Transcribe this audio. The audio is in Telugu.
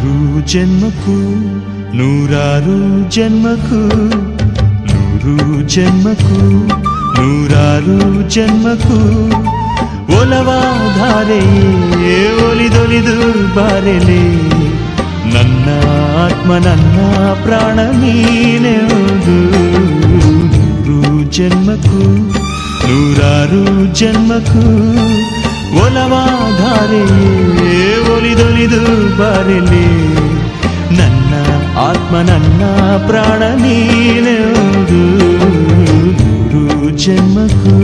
ನೂರು ಜನ್ಮಕ್ಕೂ ನೂರಾರು ಜನ್ಮಕ್ಕೂ ನೂರು ಜನ್ಮಕ್ಕೂ ನೂರಾರು ಜನ್ಮಕ್ಕೂ ಒಲವಾಧಾರೆಯೇ ಒಲಿದೊಲಿದು ಬಾರೆಲೆ ನನ್ನ ಆತ್ಮ ನನ್ನ ಪ್ರಾಣ ನೀನೆವುದು ನೂರು ಜನ್ಮಕ್ಕೂ ನೂರಾರು ಜನ್ಮಕ್ಕೂ ಒಲವಾಧಾರೆಯೇ నానన్న ప్రాణ నీలెందు గురు జన్మకు